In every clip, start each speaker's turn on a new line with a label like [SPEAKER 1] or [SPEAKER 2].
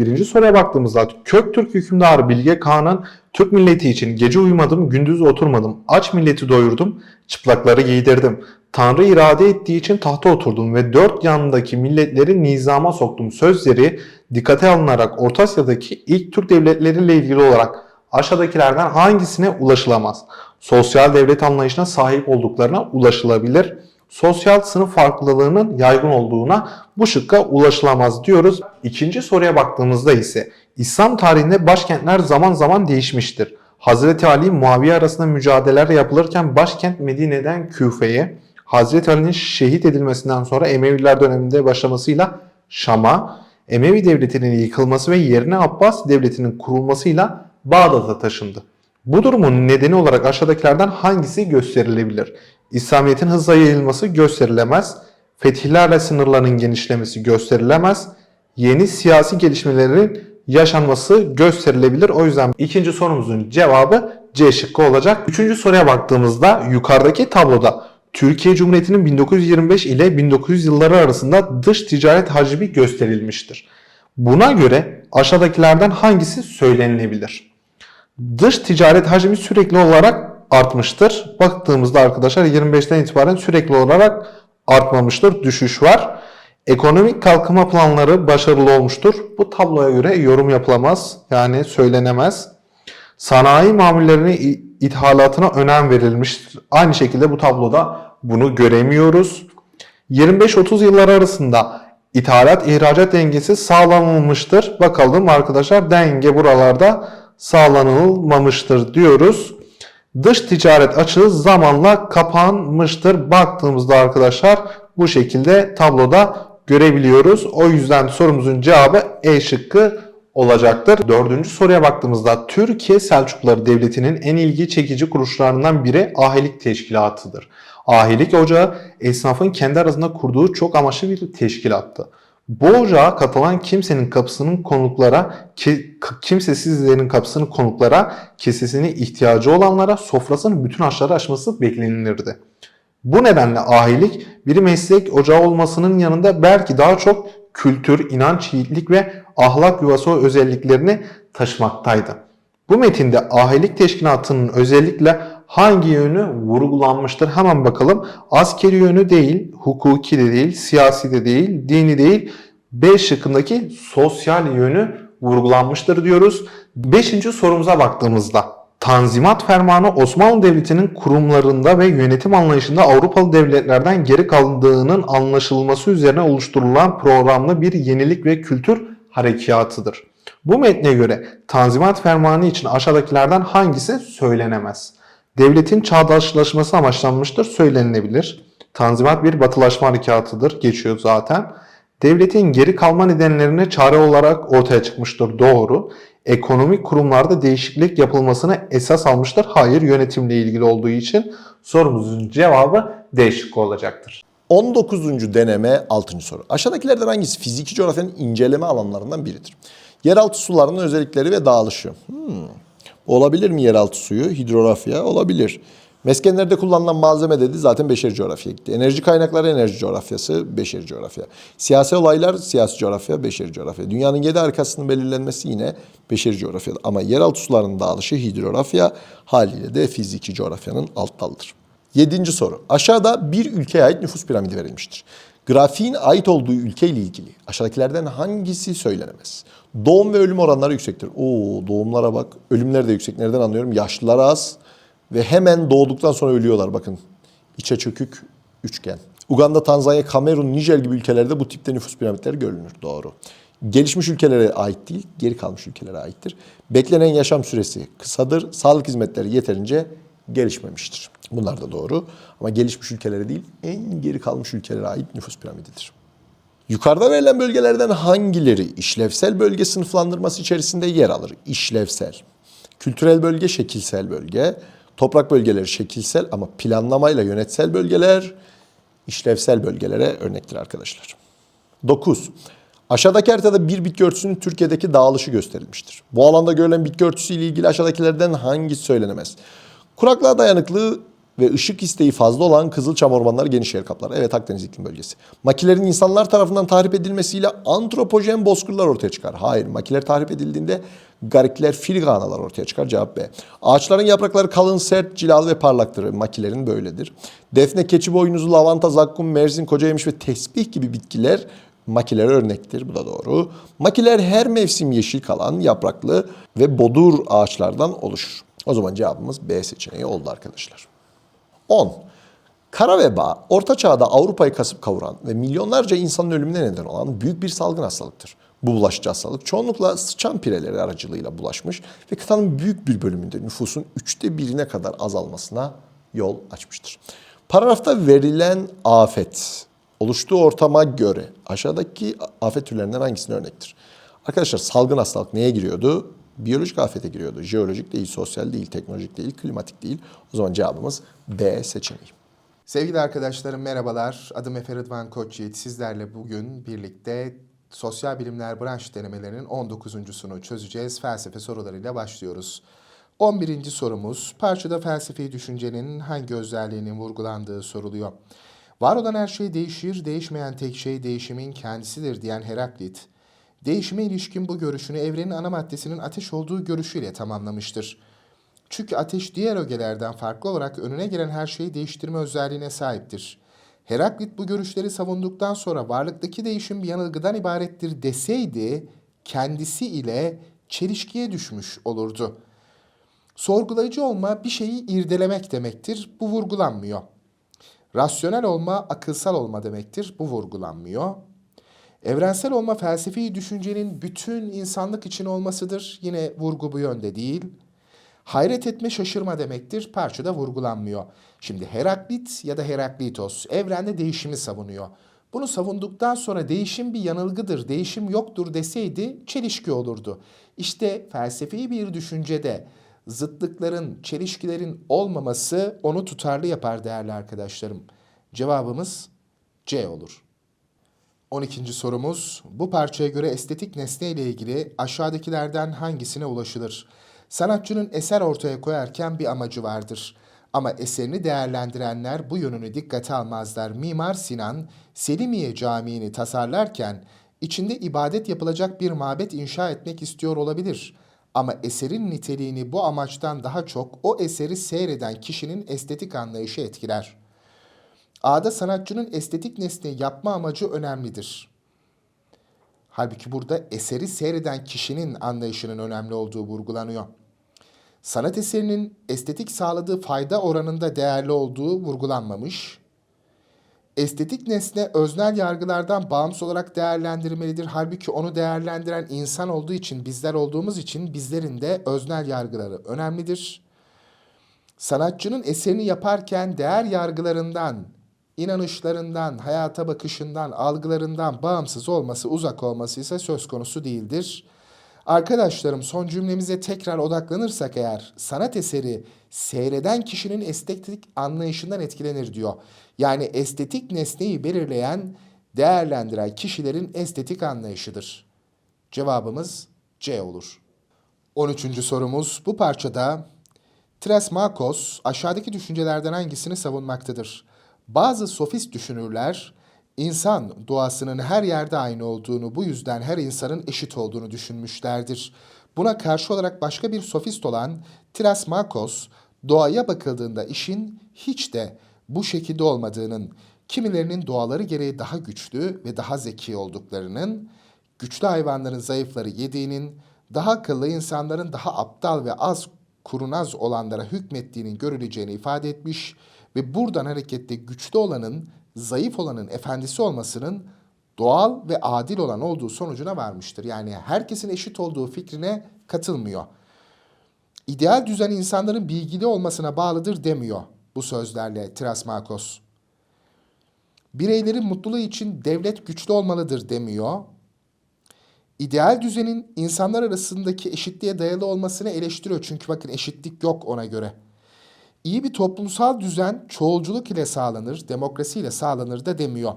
[SPEAKER 1] Birinci soruya baktığımızda Köktürk hükümdarı Bilge Kağan'ın Türk milleti için gece uyumadım, gündüz oturmadım, aç milleti doyurdum, çıplakları giydirdim. Tanrı irade ettiği için tahta oturdum ve dört yanındaki milletleri nizama soktum sözleri dikkate alınarak Orta Asya'daki ilk Türk devletleriyle ilgili olarak aşağıdakilerden hangisine ulaşılamaz? Sosyal devlet anlayışına sahip olduklarına ulaşılabilir. Sosyal sınıf farklılığının yaygın olduğuna bu şıkka ulaşılamaz diyoruz. İkinci soruya baktığımızda ise İslam tarihinde başkentler zaman zaman değişmiştir. Hazreti Ali Muaviye arasında mücadeleler yapılırken başkent Medine'den Küfe'ye, Hazreti Ali'nin şehit edilmesinden sonra Emeviler döneminde başlamasıyla Şam'a, Emevi devletinin yıkılması ve yerine Abbas devletinin kurulmasıyla Bağdat'a taşındı. Bu durumun nedeni olarak aşağıdakilerden hangisi gösterilebilir? İslamiyet'in hızla yayılması gösterilemez, fetihlerle sınırların genişlemesi gösterilemez, yeni siyasi gelişmelerin yaşanması gösterilebilir. O yüzden ikinci sorumuzun cevabı C şıkkı olacak. Üçüncü soruya baktığımızda yukarıdaki tabloda Türkiye Cumhuriyeti'nin 1925 ile 1900 yılları arasında dış ticaret hacmi gösterilmiştir. Buna göre aşağıdakilerden hangisi söylenilebilir? Dış ticaret hacmi sürekli olarak artmıştır. Baktığımızda arkadaşlar 25'ten itibaren sürekli olarak artmamıştır. Düşüş var. Ekonomik kalkınma planları başarılı olmuştur. Bu tabloya göre yorum yapılamaz. Yani söylenemez. Sanayi mamullerinin ithalatına önem verilmiştir. Aynı şekilde bu tabloda bunu göremiyoruz. 25-30 yıllar arasında ithalat ihracat dengesi sağlanılmıştır. Bakalım arkadaşlar denge buralarda sağlanılmamıştır diyoruz. Dış ticaret açığı zamanla kapanmıştır. Baktığımızda arkadaşlar bu şekilde tabloda görebiliyoruz. O yüzden sorumuzun cevabı E şıkkı olacaktır. Dördüncü soruya baktığımızda Türkiye Selçukluları Devleti'nin en ilgi çekici kuruluşlarından biri Ahilik Teşkilatı'dır. Ahilik Ocağı esnafın kendi arasında kurduğu çok amaçlı bir teşkilattı. Bu ocağa katılan kimsenin kapısının konuklara, ki, kimsesizlerin kapısının konuklara, kesesine ihtiyacı olanlara sofrasının bütün aşları açması beklenilirdi. Bu nedenle ahilik bir meslek ocağı olmasının yanında belki daha çok kültür, inanç, yiğitlik ve ahlak yuvası özelliklerini taşımaktaydı. Bu metinde ahilik teşkilatının özellikle hangi yönü vurgulanmıştır? Hemen bakalım. Askeri yönü değil, hukuki de değil, siyasi de değil, dini değil. B şıkkındaki sosyal yönü vurgulanmıştır diyoruz. Beşinci sorumuza baktığımızda Tanzimat Fermanı Osmanlı Devleti'nin kurumlarında ve yönetim anlayışında Avrupalı devletlerden geri kaldığının anlaşılması üzerine oluşturulan programlı bir yenilik ve kültür harekatıdır. Bu metne göre Tanzimat Fermanı için aşağıdakilerden hangisi söylenemez? Devletin çağdaşlaşması amaçlanmıştır, söylenilebilir. Tanzimat bir batılaşma harekatıdır, geçiyor zaten. Devletin geri kalma nedenlerine çare olarak ortaya çıkmıştır, doğru. Ekonomik kurumlarda değişiklik yapılmasını esas almıştır, hayır yönetimle ilgili olduğu için sorumuzun cevabı D şıkkı olacaktır.
[SPEAKER 2] 19. deneme 6. soru. Aşağıdakilerden hangisi fiziki coğrafyanın inceleme alanlarından biridir? Yeraltı sularının özellikleri ve dağılışı. Hmm. Olabilir mi yeraltı suyu? Hidrografya olabilir. Meskenlerde kullanılan malzeme dedi zaten beşeri coğrafya gitti. Enerji kaynakları enerji coğrafyası beşeri coğrafya. Siyasi olaylar siyasi coğrafya beşeri coğrafya. Dünyanın yedi harikasının belirlenmesi yine beşeri coğrafya. Ama yeraltı sularının dağılışı hidrografya haliyle de fiziki coğrafyanın alt dalıdır. Yedinci soru. Aşağıda bir ülkeye ait nüfus piramidi verilmiştir. Grafiğin ait olduğu ülke ile ilgili aşağıdakilerden hangisi söylenemez? Doğum ve ölüm oranları yüksektir. Oo doğumlara bak. Ölümler de yüksek. Nereden anlıyorum? Yaşlılar az ve hemen doğduktan sonra ölüyorlar bakın. İçe çökük üçgen. Uganda, Tanzanya, Kamerun, Nijer gibi ülkelerde bu tipte nüfus piramitleri görülür. Doğru. Gelişmiş ülkelere ait değil, geri kalmış ülkelere aittir. Beklenen yaşam süresi kısadır. Sağlık hizmetleri yeterince gelişmemiştir. Bunlar da doğru. Ama gelişmiş ülkelere değil, en geri kalmış ülkelere ait nüfus piramididir. Yukarıda verilen bölgelerden hangileri işlevsel bölge sınıflandırması içerisinde yer alır? İşlevsel. Kültürel bölge, şekilsel bölge. Toprak bölgeleri şekilsel ama planlamayla yönetsel bölgeler işlevsel bölgelere örnektir arkadaşlar. 9. Aşağıdaki haritada bir bitki örtüsünün Türkiye'deki dağılışı gösterilmiştir. Bu alanda görülen bitki örtüsü ile ilgili aşağıdakilerden hangisi söylenemez? Kuraklığa dayanıklı ve ışık isteği fazla olan Kızılçam ormanları geniş yer kaplar. Evet Akdeniz iklim bölgesi. Makilerin insanlar tarafından tahrip edilmesiyle antropojen bozkırlar ortaya çıkar. Hayır, makiler tahrip edildiğinde garikler, filiganalar ortaya çıkar. Cevap B. Ağaçların yaprakları kalın, sert, cilalı ve parlaktır. Makilerin böyledir. Defne, keçi boynuzu, lavanta, zakkum, merzin, kocayemiş ve tesbih gibi bitkiler makilere örnektir. Bu da doğru. Makiler her mevsim yeşil kalan, yapraklı ve bodur ağaçlardan oluşur. O zaman cevabımız B seçeneği oldu arkadaşlar. 10. Kara veba, Orta Çağ'da Avrupa'yı kasıp kavuran ve milyonlarca insanın ölümüne neden olan büyük bir salgın hastalıktır. Bu bulaşıcı hastalık çoğunlukla sıçan pireleri aracılığıyla bulaşmış ve kıtanın büyük bir bölümünde nüfusun üçte birine kadar azalmasına yol açmıştır. Paragrafta verilen afet oluştuğu ortama göre aşağıdaki afet türlerinden hangisine örnektir? Arkadaşlar salgın hastalık neye giriyordu? Biyolojik afete giriyordu. Jeolojik değil, sosyal değil, teknolojik değil, klimatik değil. O zaman cevabımız B seçeneği.
[SPEAKER 3] Sevgili arkadaşlarım merhabalar. Adım Efe Rıdvan Koçyiğit. Sizlerle bugün birlikte sosyal bilimler branş denemelerinin 19.sunu çözeceğiz. Felsefe sorularıyla başlıyoruz. 11. sorumuz parçada felsefi düşüncenin hangi özelliğinin vurgulandığı soruluyor. Var olan her şey değişir, değişmeyen tek şey değişimin kendisidir diyen Heraklit, değişime ilişkin bu görüşünü evrenin ana maddesinin ateş olduğu görüşüyle tamamlamıştır. Çünkü ateş diğer ögelerden farklı olarak önüne gelen her şeyi değiştirme özelliğine sahiptir. Heraklit bu görüşleri savunduktan sonra varlıktaki değişim bir yanılgıdan ibarettir deseydi kendisi ile çelişkiye düşmüş olurdu. Sorgulayıcı olma bir şeyi irdelemek demektir. Bu vurgulanmıyor. Rasyonel olma akılsal olma demektir. Bu vurgulanmıyor. Evrensel olma felsefi düşüncenin bütün insanlık için olmasıdır. Yine vurgu bu yönde değil. Hayret etme şaşırma demektir. Parçada vurgulanmıyor. Şimdi Heraklit ya da Heraklitos evrende değişimi savunuyor. Bunu savunduktan sonra değişim bir yanılgıdır, değişim yoktur deseydi çelişki olurdu. İşte felsefi bir düşüncede zıtlıkların, çelişkilerin olmaması onu tutarlı yapar değerli arkadaşlarım. Cevabımız C olur. 12. sorumuz bu parçaya göre estetik nesne ile ilgili aşağıdakilerden hangisine ulaşılır? Sanatçının eser ortaya koyarken bir amacı vardır. Ama eserini değerlendirenler bu yönünü dikkate almazlar. Mimar Sinan, Selimiye Camii'ni tasarlarken içinde ibadet yapılacak bir mabet inşa etmek istiyor olabilir. Ama eserin niteliğini bu amaçtan daha çok o eseri seyreden kişinin estetik anlayışı etkiler. A'da sanatçının estetik nesne yapma amacı önemlidir. Halbuki burada eseri seyreden kişinin anlayışının önemli olduğu vurgulanıyor. Sanat eserinin estetik sağladığı fayda oranında değerli olduğu vurgulanmamış. Estetik nesne öznel yargılardan bağımsız olarak değerlendirmelidir. Halbuki onu değerlendiren insan olduğu için, bizler olduğumuz için bizlerin de öznel yargıları önemlidir. Sanatçının eserini yaparken değer yargılarından, inanışlarından, hayata bakışından, algılarından bağımsız olması, uzak olması ise söz konusu değildir. Arkadaşlarım son cümlemize tekrar odaklanırsak eğer sanat eseri seyreden kişinin estetik anlayışından etkilenir diyor. Yani estetik nesneyi belirleyen, değerlendiren kişilerin estetik anlayışıdır. Cevabımız C olur. 13. sorumuz bu parçada Tresmakos aşağıdaki düşüncelerden hangisini savunmaktadır? Bazı sofist düşünürler insan doğasının her yerde aynı olduğunu, bu yüzden her insanın eşit olduğunu düşünmüşlerdir. Buna karşı olarak başka bir sofist olan Thrasmakos, doğaya bakıldığında işin hiç de bu şekilde olmadığının, kimilerinin doğaları gereği daha güçlü ve daha zeki olduklarının, güçlü hayvanların zayıfları yediğinin, daha akıllı insanların daha aptal ve az kurunaz olanlara hükmettiğinin görüleceğini ifade etmiş ve buradan hareketle güçlü olanın zayıf olanın efendisi olmasının doğal ve adil olan olduğu sonucuna varmıştır. Yani herkesin eşit olduğu fikrine katılmıyor. İdeal düzen insanların bilgili olmasına bağlıdır demiyor bu sözlerle Trasmakos. Bireylerin mutluluğu için devlet güçlü olmalıdır demiyor. İdeal düzenin insanlar arasındaki eşitliğe dayalı olmasını eleştiriyor. Çünkü bakın eşitlik yok ona göre. İyi bir toplumsal düzen çoğulculuk ile sağlanır, demokrasi ile sağlanır da demiyor.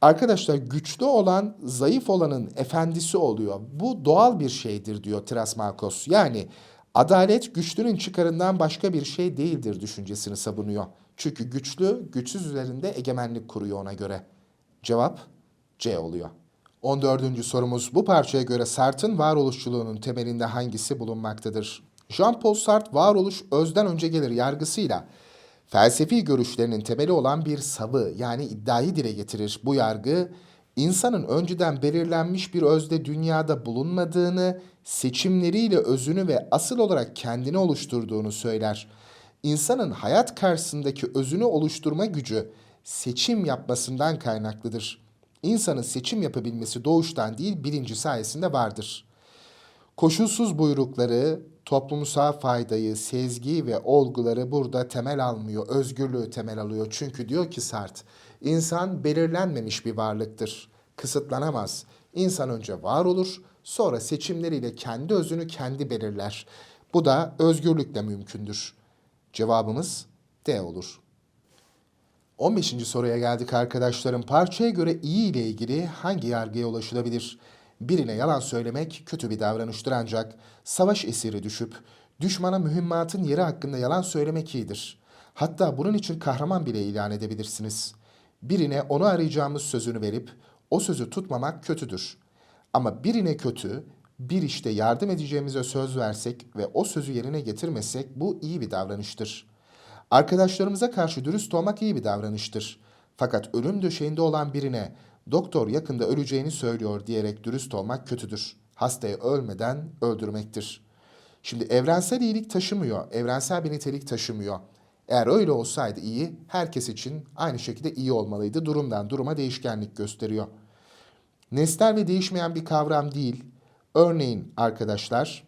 [SPEAKER 3] Arkadaşlar güçlü olan zayıf olanın efendisi oluyor. Bu doğal bir şeydir diyor Trasmakos. Yani adalet güçlünün çıkarından başka bir şey değildir düşüncesini savunuyor. Çünkü güçlü güçsüz üzerinde egemenlik kuruyor ona göre. Cevap C oluyor. 14. sorumuz bu parçaya göre Sartre'ın varoluşçuluğunun temelinde hangisi bulunmaktadır? Jean-Paul Sartre varoluş özden önce gelir yargısıyla felsefi görüşlerinin temeli olan bir savı yani iddiayı dile getirir. Bu yargı insanın önceden belirlenmiş bir özde dünyada bulunmadığını, seçimleriyle özünü ve asıl olarak kendini oluşturduğunu söyler. İnsanın hayat karşısındaki özünü oluşturma gücü seçim yapmasından kaynaklıdır. İnsanın seçim yapabilmesi doğuştan değil bilinci sayesinde vardır. Koşulsuz buyrukları, toplumsal faydayı, sezgiyi ve olguları burada temel almıyor, özgürlüğü temel alıyor. Çünkü diyor ki Sartre, insan belirlenmemiş bir varlıktır, kısıtlanamaz. İnsan önce var olur, sonra seçimleriyle kendi özünü kendi belirler. Bu da özgürlükle mümkündür. Cevabımız D olur. 15. soruya geldik arkadaşlarım. Parçaya göre iyi ile ilgili hangi yargıya ulaşılabilir? Birine yalan söylemek kötü bir davranıştır ancak savaş esiri düşüp düşmana mühimmatın yeri hakkında yalan söylemek iyidir. Hatta bunun için kahraman bile ilan edebilirsiniz. Birine onu arayacağımız sözünü verip o sözü tutmamak kötüdür. Ama birine kötü, bir işte yardım edeceğimize söz versek ve o sözü yerine getirmesek bu iyi bir davranıştır. Arkadaşlarımıza karşı dürüst olmak iyi bir davranıştır. Fakat ölüm döşeğinde olan birine doktor yakında öleceğini söylüyor diyerek dürüst olmak kötüdür. Hastayı ölmeden öldürmektir. Şimdi evrensel iyilik taşımıyor, evrensel bir nitelik taşımıyor. Eğer öyle olsaydı iyi, herkes için aynı şekilde iyi olmalıydı. Durumdan duruma değişkenlik gösteriyor. Nesnel ve değişmeyen bir kavram değil. Örneğin arkadaşlar,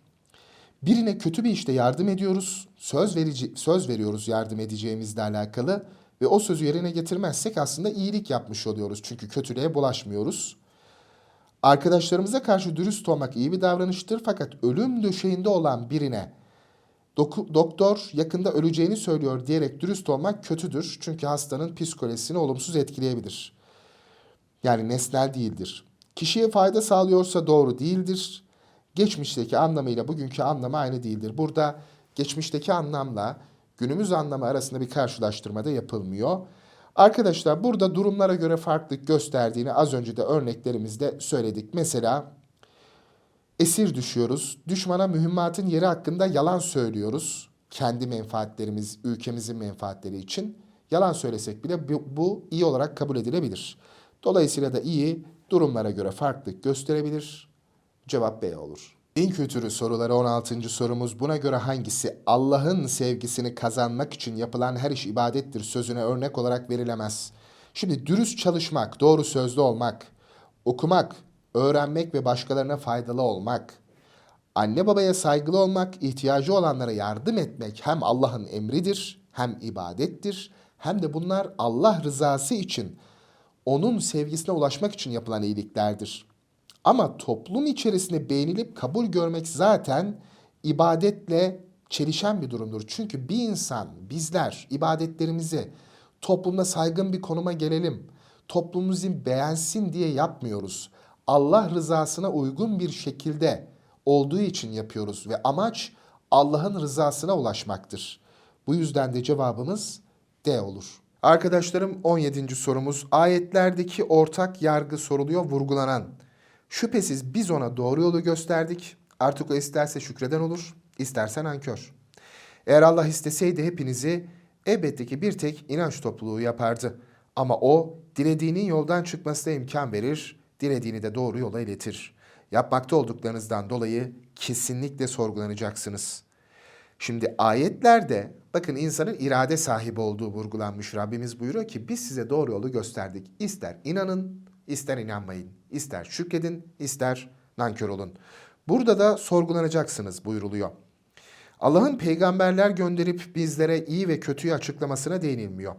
[SPEAKER 3] birine kötü bir işte yardım ediyoruz, söz verici söz veriyoruz yardım edeceğimizle alakalı ve o sözü yerine getirmezsek aslında iyilik yapmış oluyoruz. Çünkü kötülüğe bulaşmıyoruz. Arkadaşlarımıza karşı dürüst olmak iyi bir davranıştır fakat ölüm döşeğinde olan birine doktor yakında öleceğini söylüyor diyerek dürüst olmak kötüdür. Çünkü hastanın psikolojisini olumsuz etkileyebilir. Yani nesnel değildir. Kişiye fayda sağlıyorsa doğru değildir. Geçmişteki anlamıyla bugünkü anlamı aynı değildir. Burada geçmişteki anlamla günümüz anlamı arasında bir karşılaştırma da yapılmıyor. Arkadaşlar burada durumlara göre farklılık gösterdiğini az önce de örneklerimizde söyledik. Mesela esir düşüyoruz. Düşmana mühimmatın yeri hakkında yalan söylüyoruz. Kendi menfaatlerimiz, ülkemizin menfaatleri için. Yalan söylesek bile bu, bu iyi olarak kabul edilebilir. Dolayısıyla da iyi durumlara göre farklılık gösterebilir. Cevap B olur. Din kültürü soruları 16. sorumuz. Buna göre hangisi Allah'ın sevgisini kazanmak için yapılan her iş ibadettir sözüne örnek olarak verilemez? Şimdi dürüst çalışmak, doğru sözlü olmak, okumak, öğrenmek ve başkalarına faydalı olmak, anne babaya saygılı olmak, ihtiyacı olanlara yardım etmek hem Allah'ın emridir, hem ibadettir, hem de bunlar Allah rızası için, onun sevgisine ulaşmak için yapılan iyiliklerdir. Ama toplum içerisinde beğenilip kabul görmek zaten ibadetle çelişen bir durumdur. Çünkü bir insan, bizler ibadetlerimizi toplumda saygın bir konuma gelelim, toplumumuzun beğensin diye yapmıyoruz. Allah rızasına uygun bir şekilde olduğu için yapıyoruz ve amaç Allah'ın rızasına ulaşmaktır. Bu yüzden de cevabımız D olur. Arkadaşlarım 17. sorumuz ayetlerdeki ortak yargı soruluyor vurgulanan. Şüphesiz biz ona doğru yolu gösterdik. Artık o isterse şükreden olur, istersen nankör. Eğer Allah isteseydi hepinizi elbette ki bir tek inanç topluluğu yapardı. Ama o dilediğinin yoldan çıkmasına imkan verir, dilediğini de doğru yola iletir. Yapmakta olduklarınızdan dolayı kesinlikle sorgulanacaksınız. Şimdi ayetlerde bakın insanın irade sahibi olduğu vurgulanmış. Rabbimiz buyuruyor ki biz size doğru yolu gösterdik. İster inanın, ister inanmayın. İster şükredin, ister nankör olun. Burada da sorgulanacaksınız buyuruluyor. Allah'ın peygamberler gönderip bizlere iyi ve kötüyü açıklamasına değinilmiyor.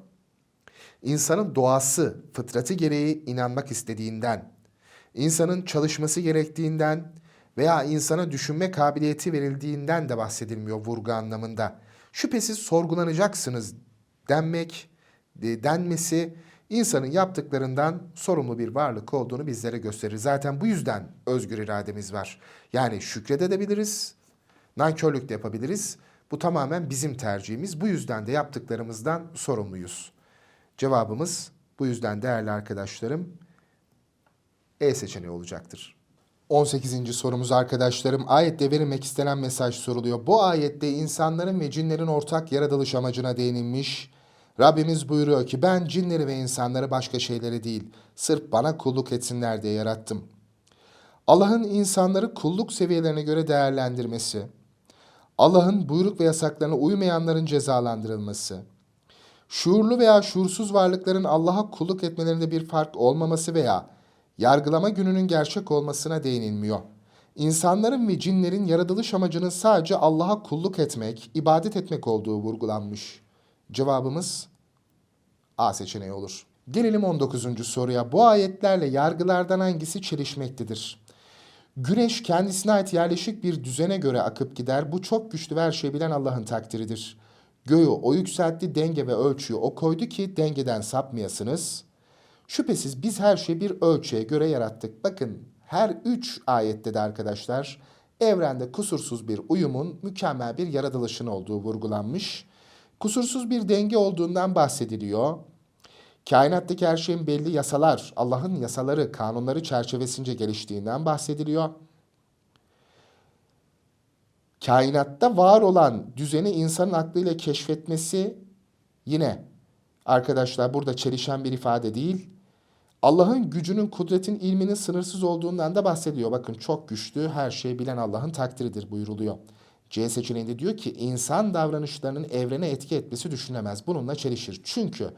[SPEAKER 3] İnsanın doğası, fıtratı gereği inanmak istediğinden, insanın çalışması gerektiğinden veya insana düşünme kabiliyeti verildiğinden de bahsedilmiyor vurgu anlamında. Şüphesiz sorgulanacaksınız denmek, de- denmesi insanın yaptıklarından sorumlu bir varlık olduğunu bizlere gösterir. Zaten bu yüzden özgür irademiz var. Yani şükredebiliriz, nankörlük de yapabiliriz. Bu tamamen bizim tercihimiz. Bu yüzden de yaptıklarımızdan sorumluyuz. Cevabımız bu yüzden değerli arkadaşlarım E seçeneği olacaktır. 18. sorumuz arkadaşlarım. Ayette verilmek istenen mesaj soruluyor. Bu ayette insanların ve cinlerin ortak yaratılış amacına değinilmiş. Rabbimiz buyuruyor ki ben cinleri ve insanları başka şeyleri değil, sırf bana kulluk etsinler diye yarattım. Allah'ın insanları kulluk seviyelerine göre değerlendirmesi, Allah'ın buyruk ve yasaklarına uymayanların cezalandırılması, şuurlu veya şuursuz varlıkların Allah'a kulluk etmelerinde bir fark olmaması veya yargılama gününün gerçek olmasına değinilmiyor. İnsanların ve cinlerin yaratılış amacının sadece Allah'a kulluk etmek, ibadet etmek olduğu vurgulanmış. Cevabımız A seçeneği olur. Gelelim 19. soruya. Bu ayetlerle yargılardan hangisi çelişmektedir? Güneş kendisine ait yerleşik bir düzene göre akıp gider. Bu çok güçlü ve her şeyi bilen Allah'ın takdiridir. Göğü o yükseltti, denge ve ölçüyü o koydu ki dengeden sapmayasınız. Şüphesiz biz her şeyi bir ölçüye göre yarattık. Bakın her üç ayette de arkadaşlar evrende kusursuz bir uyumun mükemmel bir yaratılışın olduğu vurgulanmış. Kusursuz bir denge olduğundan bahsediliyor. Kainattaki her şeyin belli yasalar, Allah'ın yasaları, kanunları çerçevesince geliştiğinden bahsediliyor. Kainatta var olan düzeni insanın aklıyla keşfetmesi yine arkadaşlar burada çelişen bir ifade değil. Allah'ın gücünün, kudretin, ilminin sınırsız olduğundan da bahsediyor. Bakın çok güçlü, her şeyi bilen Allah'ın takdiridir buyuruluyor. C seçeneğinde diyor ki insan davranışlarının evrene etki etmesi düşünemez. Bununla çelişir. Çünkü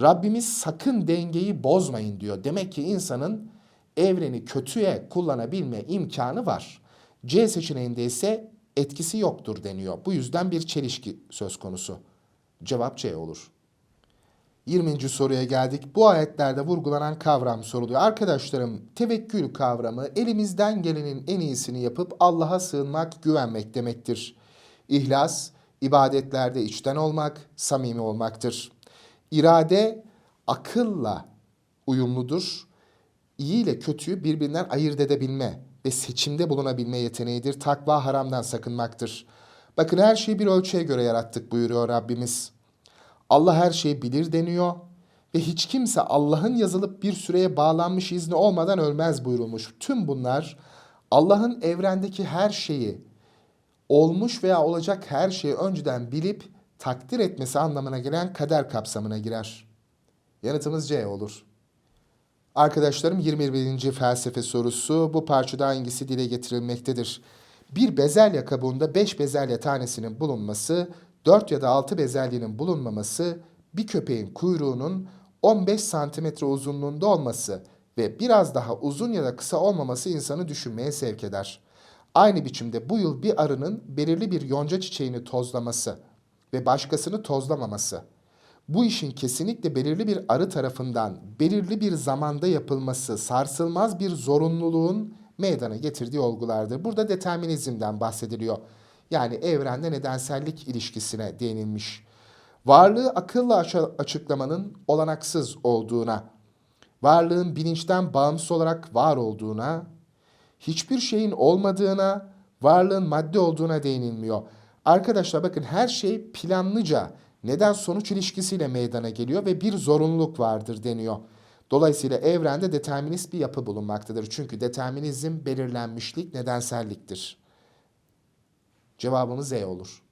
[SPEAKER 3] Rabbimiz sakın dengeyi bozmayın diyor. Demek ki insanın evreni kötüye kullanabilme imkanı var. C seçeneğinde ise etkisi yoktur deniyor. Bu yüzden bir çelişki söz konusu. Cevap C olur. 20. soruya geldik. Bu ayetlerde vurgulanan kavram soruluyor. Arkadaşlarım tevekkül kavramı elimizden gelenin en iyisini yapıp Allah'a sığınmak, güvenmek demektir. İhlas, ibadetlerde içten olmak, samimi olmaktır. İrade akılla uyumludur. İyi ile kötüyü birbirinden ayırt edebilme ve seçimde bulunabilme yeteneğidir. Takva haramdan sakınmaktır. Bakın her şeyi bir ölçüye göre yarattık buyuruyor Rabbimiz. Allah her şeyi bilir deniyor ve hiç kimse Allah'ın yazılıp bir süreye bağlanmış izni olmadan ölmez buyurulmuş. Tüm bunlar Allah'ın evrendeki her şeyi, olmuş veya olacak her şeyi önceden bilip takdir etmesi anlamına gelen kader kapsamına girer. Yanıtımız C olur. Arkadaşlarım 21. felsefe sorusu bu parçada hangisi dile getirilmektedir? Bir bezelye kabuğunda 5 bezelye tanesinin bulunması, 4 ya da 6 bezelyenin bulunmaması, bir köpeğin kuyruğunun 15 santimetre uzunluğunda olması ve biraz daha uzun ya da kısa olmaması insanı düşünmeye sevk eder. Aynı biçimde bu yıl bir arının belirli bir yonca çiçeğini tozlaması ve başkasını tozlamaması, bu işin kesinlikle belirli bir arı tarafından belirli bir zamanda yapılması sarsılmaz bir zorunluluğun meydana getirdiği olgulardır. Burada determinizmden bahsediliyor. Yani evrende nedensellik ilişkisine değinilmiş. Varlığı akılla aç- açıklamanın olanaksız olduğuna, varlığın bilinçten bağımsız olarak var olduğuna, hiçbir şeyin olmadığına, varlığın madde olduğuna değinilmiyor. Arkadaşlar bakın her şey planlıca neden sonuç ilişkisiyle meydana geliyor ve bir zorunluluk vardır deniyor. Dolayısıyla evrende determinist bir yapı bulunmaktadır. Çünkü determinizm belirlenmişlik nedenselliktir. Cevabımız E olur.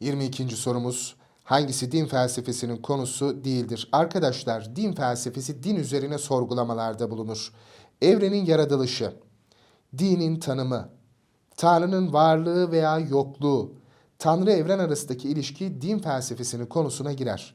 [SPEAKER 3] 22. sorumuz hangisi din felsefesinin konusu değildir? Arkadaşlar din felsefesi din üzerine sorgulamalarda bulunur. Evrenin yaratılışı, dinin tanımı, Tanrı'nın varlığı veya yokluğu, Tanrı evren arasındaki ilişki din felsefesinin konusuna girer.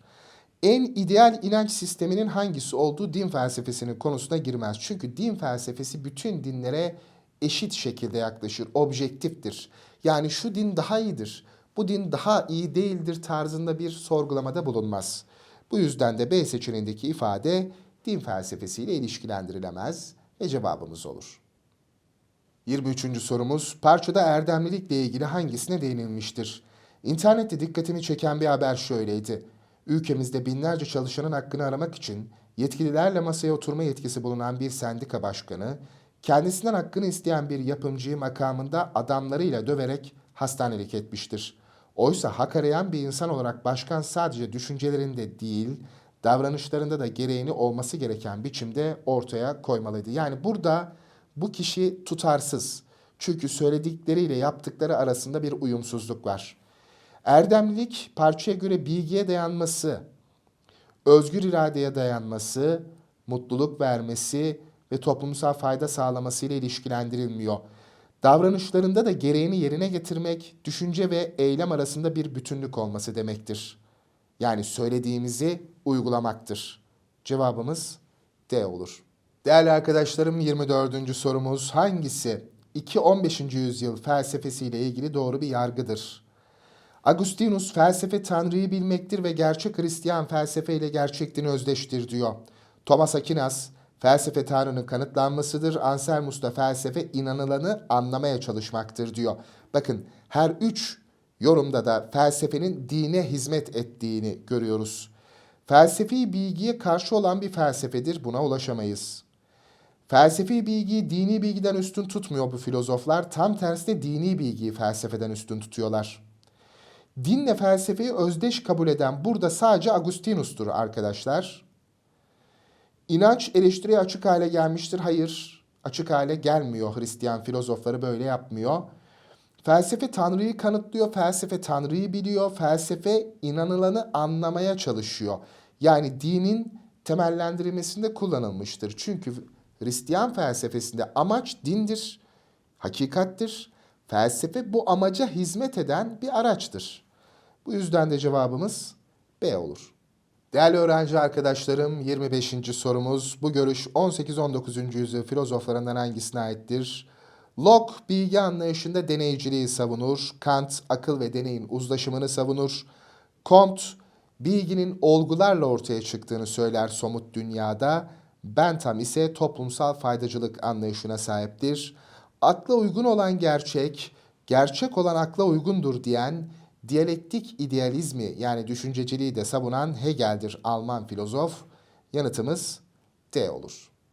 [SPEAKER 3] En ideal inanç sisteminin hangisi olduğu din felsefesinin konusuna girmez. Çünkü din felsefesi bütün dinlere eşit şekilde yaklaşır, objektiftir. Yani şu din daha iyidir, bu din daha iyi değildir tarzında bir sorgulamada bulunmaz. Bu yüzden de B seçeneğindeki ifade din felsefesiyle ilişkilendirilemez ve cevabımız olur. 23. sorumuz parçada erdemlilikle ilgili hangisine değinilmiştir? İnternette dikkatimi çeken bir haber şöyleydi. Ülkemizde binlerce çalışanın hakkını aramak için yetkililerle masaya oturma yetkisi bulunan bir sendika başkanı, kendisinden hakkını isteyen bir yapımcıyı makamında adamlarıyla döverek hastanelik etmiştir. Oysa hak arayan bir insan olarak başkan sadece düşüncelerinde değil, davranışlarında da gereğini olması gereken biçimde ortaya koymalıydı. Yani burada bu kişi tutarsız. Çünkü söyledikleriyle yaptıkları arasında bir uyumsuzluk var. Erdemlilik parçaya göre bilgiye dayanması, özgür iradeye dayanması, mutluluk vermesi ve toplumsal fayda sağlaması ile ilişkilendirilmiyor. Davranışlarında da gereğini yerine getirmek, düşünce ve eylem arasında bir bütünlük olması demektir. Yani söylediğimizi uygulamaktır. Cevabımız D olur. Değerli arkadaşlarım 24. sorumuz hangisi 2-15. yüzyıl felsefesiyle ilgili doğru bir yargıdır? Agustinus felsefe Tanrı'yı bilmektir ve gerçek Hristiyan felsefe ile gerçekliğini özdeştir diyor. Thomas Aquinas felsefe Tanrı'nın kanıtlanmasıdır. Anselmus da felsefe inanılanı anlamaya çalışmaktır diyor. Bakın her üç yorumda da felsefenin dine hizmet ettiğini görüyoruz. Felsefi bilgiye karşı olan bir felsefedir. Buna ulaşamayız. Felsefi bilgiyi dini bilgiden üstün tutmuyor bu filozoflar. Tam tersine dini bilgiyi felsefeden üstün tutuyorlar. Dinle felsefeyi özdeş kabul eden burada sadece Agustinus'tur arkadaşlar. İnanç eleştiriye açık hale gelmiştir. Hayır, açık hale gelmiyor. Hristiyan filozofları böyle yapmıyor. Felsefe Tanrı'yı kanıtlıyor, felsefe Tanrı'yı biliyor, felsefe inanılanı anlamaya çalışıyor. Yani dinin temellendirilmesinde kullanılmıştır. Çünkü Hristiyan felsefesinde amaç dindir, hakikattir. Felsefe bu amaca hizmet eden bir araçtır. Bu yüzden de cevabımız B olur. Değerli öğrenci arkadaşlarım 25. sorumuz. Bu görüş 18-19. yüzyıl filozoflarından hangisine aittir? Locke bilgi anlayışında deneyiciliği savunur. Kant akıl ve deneyin uzlaşımını savunur. Comte bilginin olgularla ortaya çıktığını söyler somut dünyada. Bentham ise toplumsal faydacılık anlayışına sahiptir. Akla uygun olan gerçek, gerçek olan akla uygundur diyen diyalektik idealizmi yani düşünceciliği de savunan Hegel'dir Alman filozof. Yanıtımız D olur.